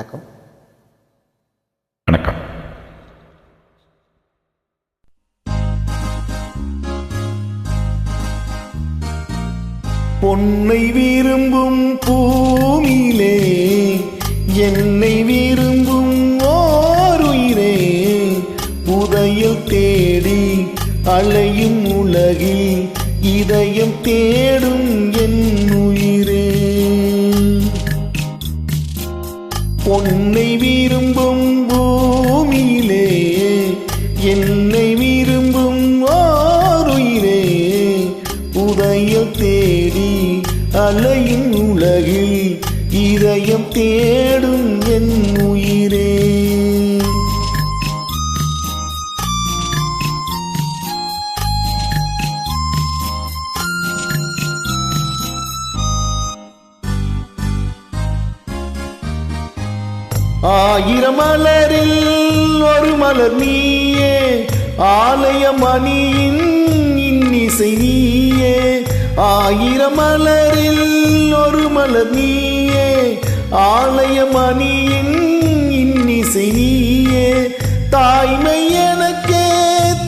வணக்கம். வணக்கம். பொன்னை விரும்பும் பூமியிலே என்னை விரும்பும் ஓருயிரே உதயம் தேடி அலையும் உலகில் இதயம் தேடும் என் அலையும் உலகில் இதயம் தேடும் என் உயிரே. ஆயிரம் மலரில் ஒரு மலர் நீயே ஆலய மணியின் இன்னிசை நீயே. ஆயிரம் மலரில் ஒரு மலர் நீயே ஆலய மணியின் இன்னிசை நீயே. தாய்மை எனக்கே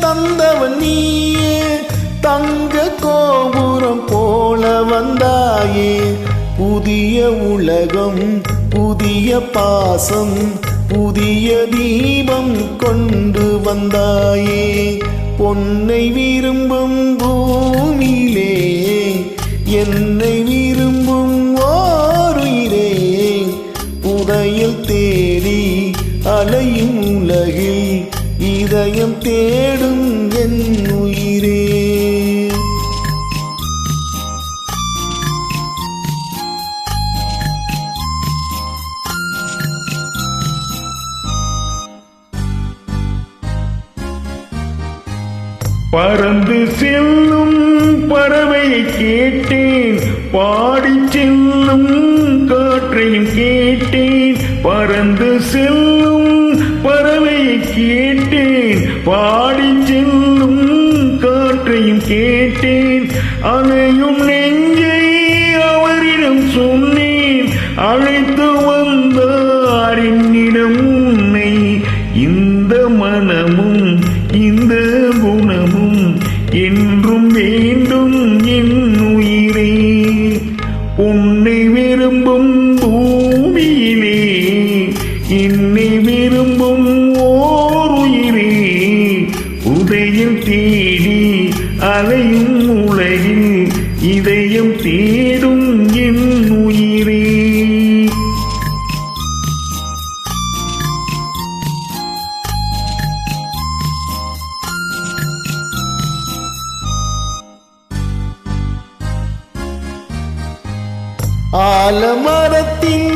தந்தவன் நீயே தங்க கோபுரம் போல வந்தாயே. புதிய உலகம் புதிய பாசம் புதிய தீபம் கொண்டு வந்தாயே. பொன்னை விரும்பும் உதயம் தேடி அலையும் உலகில் இதயம் தேடும் என் உயிரே. பறந்து செல்லும் பறவையை கேட்டேன் பாடிச் செல்லும் காற்றையும் கேட்டேன். பறந்து செல்லும் பறவையை கேட்டேன். பாடி செல்லும் காற்றையும் கேட்டேன். அலையும் நெஞ்சை அவரிடம் சொன்னேன். அழைத்து வந்தார் என்னிடம் உன்னை இந்த மனமும் இந்த குணமும் என்றும் வேண்டும் என் உயிரே. உன்னை விரும்பும் பூ பூமியிலே இன்னி விரும்பும் ஓர் உயிரே உதயம் தேடி அலையும் உலகில் இதயம் தேடும் என் உயிரே. ஆலமரத்தின்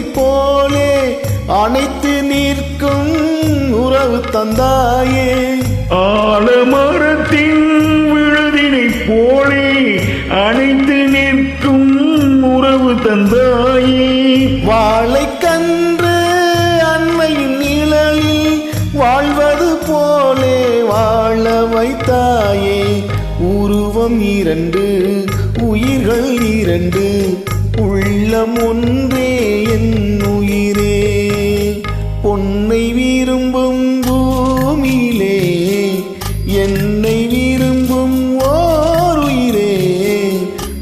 விழுதினை போலே அனைத்து நிற்கும் உறவு தந்தாயே. ஆலமரத்தின் விழுதினை போலே அணைத்து நிற்கும் உறவு தந்தாயே. வாழை கன்று அன்னையின் நிழலில் வாழ்வது போலே வாழ வைத்தாயே. உருவம் இரண்டு உயிர்கள் இரண்டு உள்ளம் ஒன்றே என் உயிரே. பொன்னை விரும்பும் பூமியிலே என்னை விரும்பும் ஓருயிரே.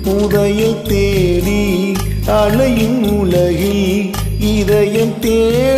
உதய தேடி அலையும் உலகில் இதயம் தேடி